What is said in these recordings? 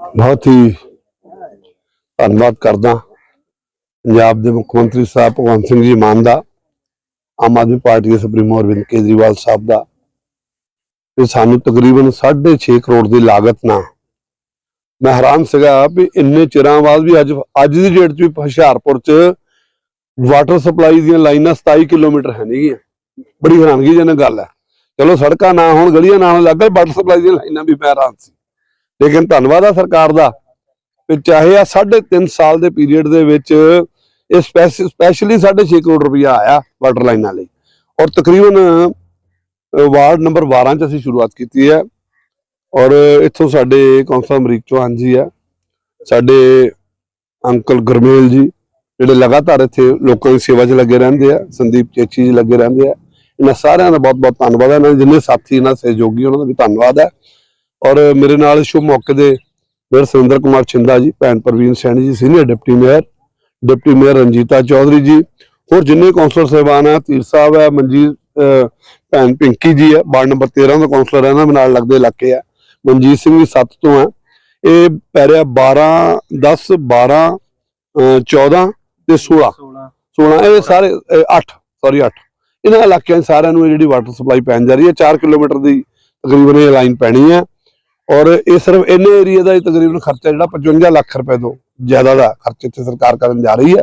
ਬਹੁਤ ਹੀ ਧੰਨਵਾਦ ਕਰਦਾ ਪੰਜਾਬ ਦੇ ਮੁੱਖ ਮੰਤਰੀ ਸਾਹਿਬ ਭਗਵੰਤ ਸਿੰਘ ਜੀ ਮਾਨ ਦਾ, ਆਮ ਆਦਮੀ ਪਾਰਟੀ ਦੇ ਸੁਪਰੀਮੋ ਅਰਵਿੰਦ ਕੇਜਰੀਵਾਲ ਸਾਹਿਬ ਦਾ ਕਿ ਸਾਨੂੰ ਤਕਰੀਬਨ 6.5 ਕਰੋੜ ਦੀ ਲਾਗਤ ਨਾਲ ਮੈਂ ਹੈਰਾਨ ਸੀਗਾ ਵੀ ਇੰਨੇ ਚਿਰਾਂ ਬਾਅਦ ਵੀ ਅੱਜ ਅੱਜ ਦੀ ਡੇਟ 'ਚ ਵੀ ਹੁਸ਼ਿਆਰਪੁਰ 'ਚ ਵਾਟਰ ਸਪਲਾਈ ਦੀਆਂ ਲਾਈਨਾਂ 27 ਕਿਲੋਮੀਟਰ ਹੈ ਨਹੀਂਗੀਆਂ। ਬੜੀ ਹੈਰਾਨਗੀਜਨਕ ਗੱਲ ਹੈ। ਚਲੋ ਸੜਕਾਂ ਨਾ ਹੋਣ, ਗਲੀਆਂ ਨਾ ਹੋਣ ਲੱਗੇ ਵਾਟਰ ਸਪਲਾਈ ਦੀਆਂ ਲਾਈਨਾਂ ਵੀ ਮੈਂ ਹੈਰਾਨ ਸੀ। ਲੇਕਿਨ ਧੰਨਵਾਦ ਆ ਸਰਕਾਰ ਦਾ ਵੀ ਚਾਹੇ ਆ 3.5 ਸਾਲ ਦੇ ਪੀਰੀਅਡ ਦੇ ਵਿੱਚ ਇਹ ਸਪੈਸ਼ਲੀ 6.5 ਕਰੋੜ ਰੁਪਇਆ ਆਇਆ ਵਾਟਰ ਲਾਈਨਾਂ ਲਈ ਔਰ ਤਕਰੀਬਨ ਵਾਰਡ ਨੰਬਰ 12 ਚ ਅਸੀਂ ਸ਼ੁਰੂਆਤ ਕੀਤੀ ਹੈ। ਔਰ ਇੱਥੋਂ ਸਾਡੇ ਕੌਂਸਲਰ ਅਮਰੀਕ ਚੌਹਾਨ ਜੀ ਆ ਸਾਡੇ ਅੰਕਲ ਗੁਰਮੇਲ ਜੀ, ਜਿਹੜੇ ਲਗਾਤਾਰ ਇੱਥੇ ਲੋਕਾਂ ਦੀ ਸੇਵਾ 'ਚ ਲੱਗੇ ਰਹਿੰਦੇ ਆ, ਸੰਦੀਪ ਚੇਚੀ ਜੀ ਲੱਗੇ ਰਹਿੰਦੇ ਆ। ਇਹਨਾਂ ਸਾਰਿਆਂ ਦਾ ਬਹੁਤ ਬਹੁਤ ਧੰਨਵਾਦ ਹੈ। ਇਹਨਾਂ ਦੇ ਜਿੰਨੇ ਸਾਥੀ, ਇਹਨਾਂ ਸਹਿਯੋਗੀ, ਉਹਨਾਂ ਦਾ ਵੀ ਧੰਨਵਾਦ ਹੈ। ਔਰ ਮੇਰੇ ਨਾਲ ਸ਼ੁਭ ਮੌਕੇ ਦੇ ਮੇਅਰ ਸੁਰਿੰਦਰ ਕੁਮਾਰ ਛਿੰਦਾ ਜੀ ਭੈਣ Parveen Saini ji senior deputy mayor deputy mayor Ranjeeta Chaudhary ji ਹੋਰ ਜਿੰਨੇ ਕੌਂਸਲਰ ਸਾਹਿਬਾਨ ਆ ਧੀਰ ਸਾਹਿਬ ਹੈ ਮਨਜੀਤ ਭੈਣ ਪਿੰਕੀ ਜੀ ਹੈ ਵਾਰਡ ਨੰਬਰ 13 ਦਾ ਕੌਂਸਲਰ ਹੈ ਇਹਨਾਂ ਦੇ ਨਾਲ ਲੱਗਦੇ ਇਲਾਕੇ ਆ। ਮਨਜੀਤ ਸਿੰਘ ਵੀ 7 ਤੋਂ ਆ। ਇਹ ਪੈ ਰਿਹਾ 12 10 12 ਅਹ, 14 ਤੇ 16 16 ਇਹ ਸਾਰੇ 8 ਸੌਰੀ 8 ਇਹਨਾਂ ਇਲਾਕਿਆਂ ਸਾਰਿਆਂ ਨੂੰ ਜਿਹੜੀ ਵਾਟਰ ਸਪਲਾਈ ਪੈਣ ਜਾ ਰਹੀ ਹੈ 4 ਕਿਲੋਮੀਟਰ ਦੀ ਤਕਰੀਬਨ ਇਹ ਲਾਈਨ ਪੈਣੀ ਹੈ ਔਰ ਇਹ ਸਿਰਫ ਇੰਨੇ ਏਰੀਆ ਦਾ ਹੀ ਤਕਰੀਬਨ ਖਰਚਾ ਜਿਹੜਾ 55 ਲੱਖ ਰੁਪਏ ਤੋਂ ਜ਼ਿਆਦਾ ਦਾ ਖਰਚ ਇੱਥੇ ਸਰਕਾਰ ਕਰਨ ਜਾ ਰਹੀ ਹੈ।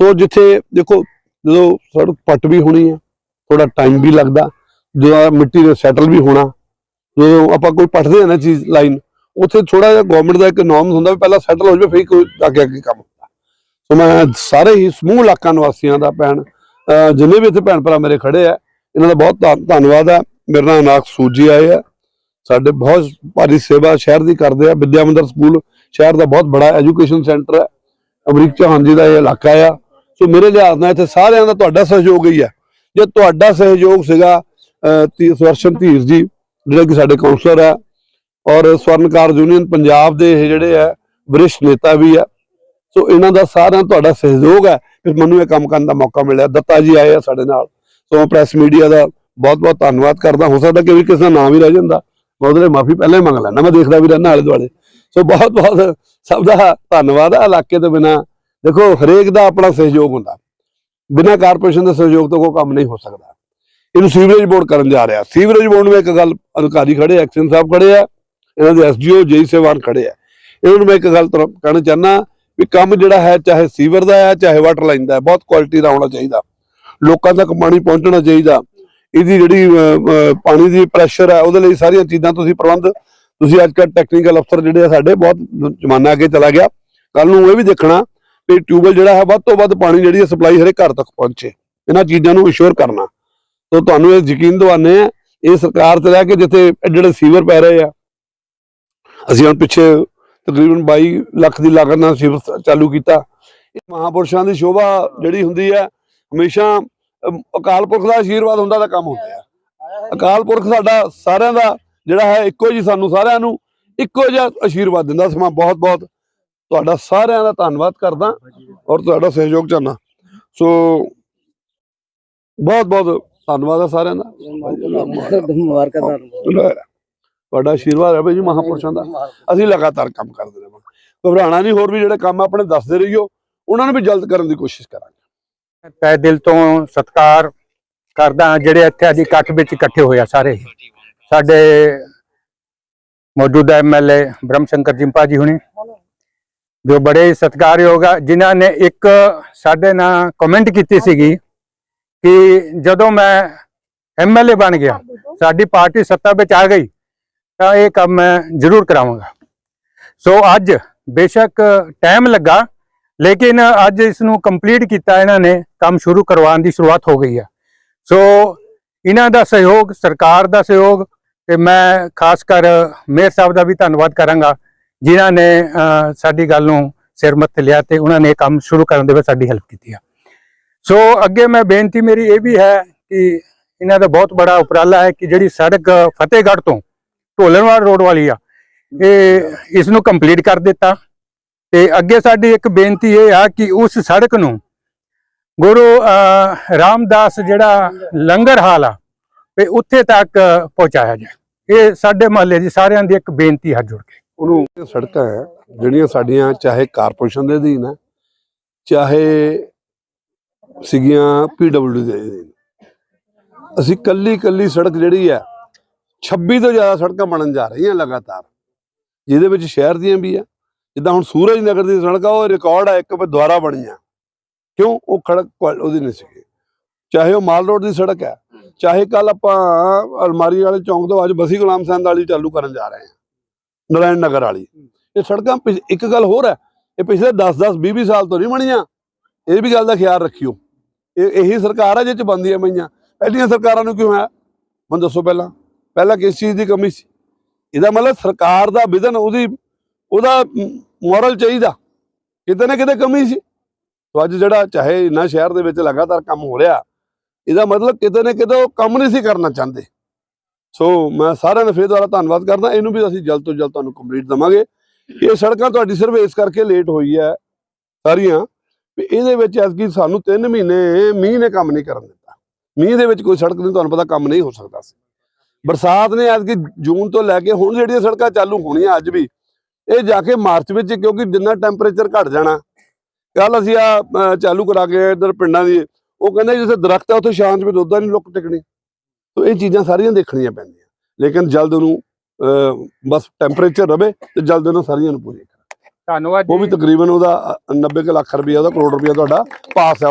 ਸੋ ਜਿੱਥੇ ਦੇਖੋ, ਜਦੋਂ ਸੜਕ ਪੱਟ ਵੀ ਹੋਣੀ ਹੈ ਥੋੜਾ ਟਾਈਮ ਵੀ ਲੱਗਦਾ, ਜਦੋਂ ਮਿੱਟੀ ਦੇ ਸੈਟਲ ਵੀ ਹੋਣਾ, ਜਦੋਂ ਆਪਾਂ ਕੋਈ ਪੱਟਦੇ ਆ ਨਾ ਚੀਜ਼ ਲਾਈਨ ਉੱਥੇ ਥੋੜਾ ਜਿਹਾ ਗਵਰਨਮੈਂਟ ਦਾ ਇੱਕ ਨੋਰਮ ਹੁੰਦਾ ਵੀ ਪਹਿਲਾਂ ਸੈਟਲ ਹੋ ਜਾਵੇ, ਫਿਰ ਕੋਈ ਅੱਗੇ ਅੱਗੇ ਕੰਮ ਹੁੰਦਾ। ਸੋ ਮੈਂ ਸਾਰੇ ਹੀ ਸਮੂਹ ਇਲਾਕਾ ਨਿਵਾਸੀਆਂ ਦਾ ਭੈਣ ਜਿੰਨੇ ਵੀ ਇੱਥੇ ਭੈਣ ਭਰਾ ਮੇਰੇ ਖੜੇ ਆ, ਇਹਨਾਂ ਦਾ ਬਹੁਤ ਧੰਨਵਾਦ ਹੈ ਮੇਰਾ ਨਾਮ ਅਨਾਕ ਸੂਜੀ ਆਏ ਆ। ਸਾਡੇ ਬਹੁਤ ਭਾਰੀ ਸੇਵਾ ਸ਼ਹਿਰ ਦੀ ਕਰਦੇ ਆ ਵਿਦਿਆ ਮੰਦਰ ਸਕੂਲ ਸ਼ਹਿਰ ਦਾ ਬਹੁਤ ਬੜਾ ਐਜੂਕੇਸ਼ਨ ਸੈਂਟਰ ਹੈ ਅਮਰੀਕ ਚੌਹਾਨ ਜੀ ਦਾ ਇਹ ਇਲਾਕਾ ਆ। ਸੋ ਮੇਰੇ ਲਿਹਾਜ਼ ਨਾਲ ਇੱਥੇ ਸਾਰਿਆਂ ਦਾ ਤੁਹਾਡਾ ਸਹਿਯੋਗ ਹੀ ਹੈ। ਜੇ ਤੁਹਾਡਾ ਸਹਿਯੋਗ ਸੀਗਾ ਅਹ, ਤੀ- ਧੀਰ ਜੀ ਜਿਹੜਾ ਕਿ ਸਾਡੇ ਕਾਉਂਸਲਰ ਹੈ ਔਰ ਸਵਰਨਕਾਰ ਯੂਨੀਅਨ ਪੰਜਾਬ ਦੇ ਇਹ ਜਿਹੜੇ ਆ ਵਰਿਸ਼ਟ ਨੇਤਾ ਵੀ ਆ ਸੋ ਇਹਨਾਂ ਦਾ ਸਾਰਿਆਂ ਦਾ ਤੁਹਾਡਾ ਸਹਿਯੋਗ ਹੈ। ਫਿਰ ਮੈਨੂੰ ਇਹ ਕੰਮ ਕਰਨ ਦਾ ਮੌਕਾ ਮਿਲਿਆ। ਦੱਤਾ ਜੀ ਆਏ ਆ ਸਾਡੇ ਨਾਲ। ਸੋ ਪ੍ਰੈਸ ਮੀਡੀਆ ਦਾ ਬਹੁਤ ਬਹੁਤ ਧੰਨਵਾਦ ਕਰਦਾ। ਹੋ ਸਕਦਾ ਕਿ ਵੀ ਕਿਸੇ ਦਾ ਨਾਮ ਹੀ ਰਹਿ ਜਾਂਦਾ। ਮੈਂ ਉਹਦੇ ਲਈ ਮਾਫੀ ਪਹਿਲਾਂ ਹੀ ਮੰਗ ਲੈਣਾ ਮੈਂ ਦੇਖਦਾ ਵੀ ਰਹਿਣਾ ਆਲੇ ਦੁਆਲੇ। ਸੋ ਬਹੁਤ ਬਹੁਤ ਸਭ ਦਾ ਧੰਨਵਾਦ ਆ ਇਲਾਕੇ ਤੋਂ ਬਿਨਾ। ਦੇਖੋ ਹਰੇਕ ਦਾ ਆਪਣਾ ਸਹਿਯੋਗ ਹੁੰਦਾ। ਬਿਨਾ ਕਾਰਪੋਰੇਸ਼ਨ ਦੇ ਸਹਿਯੋਗ ਤੋਂ ਕੋਈ ਕੰਮ ਨਹੀਂ ਹੋ ਸਕਦਾ। ਇਹਨੂੰ ਸੀਵਰੇਜ ਬੋਰਡ ਕਰਨ ਜਾ ਰਿਹਾ। ਸੀਵਰੇਜ ਬੋਰਡ ਨੂੰ ਇੱਕ ਗੱਲ ਅਧਿਕਾਰੀ ਖੜੇ ਆ, ਐਕਸ਼ਨ ਸਾਹਿਬ ਖੜੇ ਆ ਇਹਨਾਂ ਦੇ ਐਸਡੀਓ ਜੇਈ ਸੇਵਾਨ ਖੜੇ ਆ। ਇਹਨਾਂ ਨੂੰ ਮੈਂ ਇੱਕ ਗੱਲ ਤੁਹਾਨੂੰ ਕਹਿਣਾ ਚਾਹਨਾ ਵੀ ਕੰਮ ਜਿਹੜਾ ਹੈ ਚਾਹੇ ਸੀਵਰ ਦਾ ਹੈ ਚਾਹੇ ਵਾਟਰ ਲਾਈਨ ਦਾ ਹੈ ਬਹੁਤ ਕੁਆਲਿਟੀ ਦਾ ਹੋਣਾ ਚਾਹੀਦਾ। ਲੋਕਾਂ ਤੱਕ ਪਾਣੀ ਪਹੁੰਚਣਾ ਚਾਹੀਦਾ। ਇਹਦੀ ਜਿਹੜੀ ਪਾਣੀ ਦੀ ਪ੍ਰੈਸ਼ਰ ਹੈ, ਉਹਦੇ ਲਈ ਸਾਰੀਆਂ ਚੀਜ਼ਾਂ ਤੁਸੀਂ ਪ੍ਰਬੰਧ, ਤੁਸੀਂ ਅੱਜ ਕੱਲ੍ਹ ਟੈਕਨੀਕਲ ਅਫਸਰ ਜਿਹੜੇ ਆ ਸਾਡੇ, ਬਹੁਤ ਜ਼ਮਾਨਾ ਅੱਗੇ ਚਲਾ ਗਿਆ। ਕੱਲ ਨੂੰ ਇਹ ਵੀ ਦੇਖਣਾ ਵੀ ਟਿਊਬਲ ਜਿਹੜਾ ਹੈ, ਵੱਧ ਤੋਂ ਵੱਧ ਪਾਣੀ ਜਿਹੜੀ ਸਪਲਾਈ ਹਰੇ ਘਰ ਤੱਕ ਪਹੁੰਚੇ। ਇਹਨਾਂ ਚੀਜ਼ਾਂ ਨੂੰ ਇਨਸ਼ੋਰ ਕਰਨਾ। ਤੋਂ ਤੁਹਾਨੂੰ ਇਹ ਯਕੀਨ ਦਿਵਾਨੇ ਆ ਇਹ ਸਰਕਾਰ ਤੇ ਰਹਿ ਕੇ ਜਿੱਥੇ ਜਿਹੜੇ ਸੀਵਰ ਪੈ ਰਹੇ ਆ, ਅਸੀਂ ਹੁਣ ਪਿੱਛੇ ਤਕਰੀਬਨ 22 ਲੱਖ ਦੀ ਲਾਗਤ ਨਾਲ ਸੀਵਰ ਚਾਲੂ ਕੀਤਾ। ਇਹ ਮਹਾਪੁਰਸ਼ਾਂ ਦੀ ਸ਼ੋਭਾ ਜਿਹੜੀ ਹੁੰਦੀ ਹੈ, ਹਮੇਸ਼ਾ ਅਕਾਲ ਪੁਰਖ ਦਾ ਆਸ਼ੀਰਵਾਦ ਹੁੰਦਾ ਤਾਂ ਕੰਮ ਹੁੰਦੇ ਆ। ਅਕਾਲ ਪੁਰਖ ਸਾਡਾ ਸਾਰਿਆਂ ਦਾ ਜਿਹੜਾ ਹੈ ਇੱਕੋ ਜੀ ਸਾਨੂੰ ਸਾਰਿਆਂ ਨੂੰ ਇੱਕੋ ਜਿਹਾ ਆਸ਼ੀਰਵਾਦ ਦਿੰਦਾ। ਸਮਾਂ ਬਹੁਤ ਬਹੁਤ ਤੁਹਾਡਾ ਸਾਰਿਆਂ ਦਾ ਧੰਨਵਾਦ ਕਰਦਾ ਔਰ ਤੁਹਾਡਾ ਸਹਿਯੋਗ ਚਾਹਨਾ ਸੋ ਬਹੁਤ ਬਹੁਤ ਧੰਨਵਾਦ ਹੈ ਸਾਰਿਆਂ ਦਾ। ਮੁਬਾਰਕਾਂ ਤੁਹਾਨੂੰ ਤੁਹਾਡਾ ਆਸ਼ੀਰਵਾਦ ਹੈ ਬਈ ਜੀ ਮਹਾਪੁਰਸ਼ਾਂ ਦਾ। ਅਸੀਂ ਲਗਾਤਾਰ ਕੰਮ ਕਰਦੇ ਰਹਾਂਗੇ। ਘਬਰਾਣਾ ਨਹੀਂ ਹੋਰ ਵੀ ਜਿਹੜੇ ਕੰਮ ਆਪਣੇ ਦੱਸਦੇ ਰਹੀਓ ਉਹਨਾਂ ਨੂੰ ਵੀ ਜਲਦ ਕਰਨ ਦੀ ਕੋਸ਼ਿਸ਼ ਕਰਾਂਗੇ। ਤੈ ਦਿਲ ਤੋਂ ਸਤਿਕਾਰ ਕਰਦਾ ਜਿਹੜੇ ਇੱਥੇ ਅੱਜ ਇਕੱਠ ਵਿੱਚ ਇਕੱਠੇ ਹੋਏ ਆ ਸਾਰੇ। ਸਾਡੇ ਮੌਜੂਦਾ ਐਮਐਲਏ ਬ੍ਰਹਮ ਸ਼ੰਕਰ ਜਿੰਪਾ ਜੀ ਹੁਣੇ, ਜੋ ਬੜੇ ਸਤਿਕਾਰਯੋਗ ਆ, ਜਿਨ੍ਹਾਂ ਨੇ ਇੱਕ ਸਾਡੇ ਨਾਲ ਕਮੈਂਟ ਕੀਤੀ ਸੀਗੀ ਕਿ ਜਦੋਂ ਮੈਂ ਐਮਐਲਏ ਬਣ ਗਿਆ, ਸਾਡੀ ਪਾਰਟੀ ਸੱਤਾ ਵਿੱਚ ਆ ਗਈ, ਤਾਂ ਇਹ ਕੰਮ ਮੈਂ ਜ਼ਰੂਰ ਕਰਾਵਾਂਗਾ। ਸੋ ਅੱਜ ਬੇਸ਼ੱਕ ਟਾਈਮ ਲੱਗਾ ਲੇਕਿਨ ਅੱਜ ਇਸ ਨੂੰ ਕੰਪਲੀਟ ਕੀਤਾ ਇਹਨਾਂ ਨੇ, ਕੰਮ ਸ਼ੁਰੂ ਕਰਵਾਉਣ ਦੀ ਸ਼ੁਰੂਆਤ ਹੋ ਗਈ ਆ। ਸੋ ਇਹਨਾਂ ਦਾ ਸਹਿਯੋਗ, ਸਰਕਾਰ ਦਾ ਸਹਿਯੋਗ ਤੇ ਮੈਂ ਖਾਸ ਕਰ ਮੇਅਰ ਸਾਹਿਬ ਦਾ ਵੀ ਧੰਨਵਾਦ ਕਰਾਂਗਾ, ਜਿਨ੍ਹਾਂ ਨੇ ਸਾਡੀ ਗੱਲ ਨੂੰ ਸਿਰ ਮੱਥੇ ਲਿਆ ਤੇ ਉਹਨਾਂ ਨੇ ਕੰਮ ਸ਼ੁਰੂ ਕਰਨ ਦੇ ਵਿੱਚ ਸਾਡੀ ਹੈਲਪ ਕੀਤੀ ਆ। ਸੋ ਅੱਗੇ ਮੈਂ ਬੇਨਤੀ ਮੇਰੀ ਇਹ ਵੀ ਹੈ ਕਿ ਇਹਨਾਂ ਦਾ ਬਹੁਤ ਬੜਾ ਉਪਰਾਲਾ ਹੈ ਕਿ ਜਿਹੜੀ ਸੜਕ ਫਤਿਹਗੜ੍ਹ ਤੋਂ ਢੋਲਣਵਾਲ ਰੋਡ ਵਾਲੀ ਆ, ਇਹ ਇਸ ਨੂੰ ਕੰਪਲੀਟ ਕਰ ਦਿੱਤਾ। ਤੇ ਅੱਗੇ ਸਾਡੀ ਇੱਕ ਬੇਨਤੀ ਇਹ ਆ ਕਿ ਉਸ ਸੜਕ ਨੂੰ ਗੁਰੂ ਅਹ, ਰਾਮਦਾਸ ਜਿਹੜਾ ਲੰਗਰ ਹਾਲ ਆ ਤੇ ਉੱਥੇ ਤੱਕ ਪਹੁੰਚਾਇਆ ਜਾਏ। ਇਹ ਸਾਡੇ ਮਹੱਲੇ ਦੀ ਸਾਰਿਆਂ ਦੀ ਇੱਕ ਬੇਨਤੀ ਹੈ ਜੁੜ ਕੇ। ਉਹਨੂੰ ਸੜਕਾਂ ਹੈ ਜਿਹੜੀਆਂ ਸਾਡੀਆਂ ਚਾਹੇ ਕਾਰਪੋਰੇਸ਼ਨ ਦੇ ਅਧੀਨ ਹੈ ਚਾਹੇ ਸੀਗੀਆਂ ਪੀਡਬਲਯੂ ਦੇ ਅਧੀਨ। ਅਸੀਂ ਕੱਲੀ ਕੱਲੀ ਸੜਕ ਜਿਹੜੀ ਹੈ 26 ਤੋਂ ਜ਼ਿਆਦਾ ਸੜਕਾਂ ਬਣਨ ਜਾ ਰਹੀਆਂ ਲਗਾਤਾਰ। ਜਿਹਦੇ ਵਿੱਚ ਸ਼ਹਿਰ ਦੀਆਂ ਵੀ ਆ ਜਿੱਦਾਂ ਹੁਣ ਸੂਰਜ ਨਗਰ ਦੀ ਸੜਕ ਆ, ਉਹ ਰਿਕਾਰਡ ਆ, ਇੱਕ ਵਾਰ ਦੁਆਰਾ ਬਣੀ ਆ। ਕਿਉਂ? ਉਹ ਖੜਕ ਉਹਦੀ ਨਹੀਂ ਸੀਗੀ। ਚਾਹੇ ਉਹ ਮਾਲ ਰੋਡ ਦੀ ਸੜਕ ਹੈ ਚਾਹੇ ਕੱਲ ਆਪਾਂ ਅਲਮਾਰੀ ਵਾਲੇ ਚੌਂਕ ਤੋਂ ਅੱਜ ਬਸੀ ਗੁਲਾਮ ਸੰਦ ਵਾਲੀ ਚਾਲੂ ਕਰਨ ਜਾ ਰਹੇ ਹਾਂ ਨਰਾਇਣ ਨਗਰ ਵਾਲੀ। ਇਹ ਸੜਕਾਂ ਇੱਕ ਗੱਲ ਹੋਰ ਹੈ ਇਹ ਪਿਛਲੇ 10 10 20 20 ਸਾਲ ਤੋਂ ਨਹੀਂ ਬਣੀਆਂ। ਇਹ ਵੀ ਗੱਲ ਦਾ ਖਿਆਲ ਰੱਖਿਓ। ਇਹ ਇਹੀ ਸਰਕਾਰ ਹੈ ਜਿਹ ਚ ਬੰਦੀਆਂ ਪਈਆਂ। ਪਹਿਲੀਆਂ ਸਰਕਾਰਾਂ ਨੂੰ ਕਿਉਂ ਹੈ ਮੈਨੂੰ ਦੱਸੋ ਪਹਿਲਾਂ। ਪਹਿਲਾਂ ਕਿਸ ਚੀਜ਼ ਦੀ ਕਮੀ ਸੀ? ਇਹਦਾ ਮਤਲਬ ਸਰਕਾਰ ਦਾ ਵਿਧਨ ਉਹਦੀ ਉਹਦਾ ਮੋਰਲ ਚਾਹੀਦਾ। ਕਿਤੇ ਨਾ ਕਿਤੇ ਕਮੀ ਸੀ। ਤੋ ਅੱਜ ਜਿਹੜਾ ਚਾਹੇ ਇੰਨਾ ਸ਼ਹਿਰ ਦੇ ਵਿੱਚ ਲਗਾਤਾਰ ਕੰਮ ਹੋ ਰਿਹਾ, ਇਹਦਾ ਮਤਲਬ ਕਿਤੇ ਨਾ ਕਿਤੇ ਉਹ ਕੰਮ ਨਹੀਂ ਸੀ ਕਰਨਾ ਚਾਹੁੰਦੇ। ਸੋ ਮੈਂ ਸਾਰਿਆਂ ਦਾ ਫੇਰ ਦੁਆਰਾ ਧੰਨਵਾਦ ਕਰਦਾ। ਇਹਨੂੰ ਵੀ ਅਸੀਂ ਜਲਦ ਤੋਂ ਜਲਦ ਤੁਹਾਨੂੰ ਕੰਪਲੀਟ ਦਵਾਂਗੇ। ਇਹ ਸੜਕਾਂ ਤੁਹਾਡੀ ਸਿਰਫ ਇਸ ਕਰਕੇ ਲੇਟ ਹੋਈ ਹੈ ਸਾਰੀਆਂ। ਵੀ ਇਹਦੇ ਵਿੱਚ ਐਸਕੀ ਸਾਨੂੰ 3 ਮਹੀਨੇ ਮੀਂਹ ਨੇ ਕੰਮ ਨਹੀਂ ਕਰਨ ਦਿੱਤਾ। ਮੀਂਹ ਦੇ ਵਿੱਚ ਕੋਈ ਸੜਕ ਨਹੀਂ, ਤੁਹਾਨੂੰ ਪਤਾ ਕੰਮ ਨਹੀਂ ਹੋ ਸਕਦਾ ਸੀ। ਬਰਸਾਤ ਨੇ ਐਸਕੀ ਜੂਨ ਤੋਂ ਲੈ ਕੇ ਹੁਣ ਜਿਹੜੀਆਂ ਸੜਕਾਂ ਚਾਲੂ ਹੋਣੀਆਂ ਅੱਜ ਵੀ ਇਹ ਜਾ ਕੇ ਮਾਰਚ ਵਿੱਚ ਕਿਉਂਕਿ ਜਿੰਨਾ ਟੈਂਪਰੇਚਰ ਘਟ ਜਾਣਾ। ਕੱਲ ਅਸੀਂ ਆ ਚਾਲੂ ਕਰਾ ਕੇ ਇਧਰ ਪਿੰਡਾਂ ਦੀ। ਉਹ ਕਹਿੰਦੇ ਜਿੱਥੇ ਦਰਖਤ ਹੈ ਉੱਥੇ ਸ਼ਾਂਤ ਵਿੱਚ ਉਦਾਂ ਨਹੀਂ ਲੁੱਕ ਟਿਕਣੀ। ਤੋ ਇਹ ਚੀਜ਼ਾਂ ਸਾਰੀਆਂ ਦੇਖਣੀਆਂ ਪੈਂਦੀਆਂ। ਲੇਕਿਨ ਜਲਦ ਉਹਨੂੰ ਬਸ ਟੈਂਪਰੇਚਰ ਰਵੇ ਤੇ ਜਲਦ ਉਹਨਾਂ ਸਾਰੀਆਂ ਨੂੰ ਪੂਰੀ ਕਰਾਂ। ਧੰਨਵਾਦ ਉਹ ਵੀ ਤਕਰੀਬਨ ਉਹਦਾ ਅ, 90 ਕੁ ਲੱਖ ਰੁਪਇਆ ਉਹਦਾ ਕਰੋੜ ਰੁਪਇਆ ਤੁਹਾਡਾ ਪਾਸ ਹੈ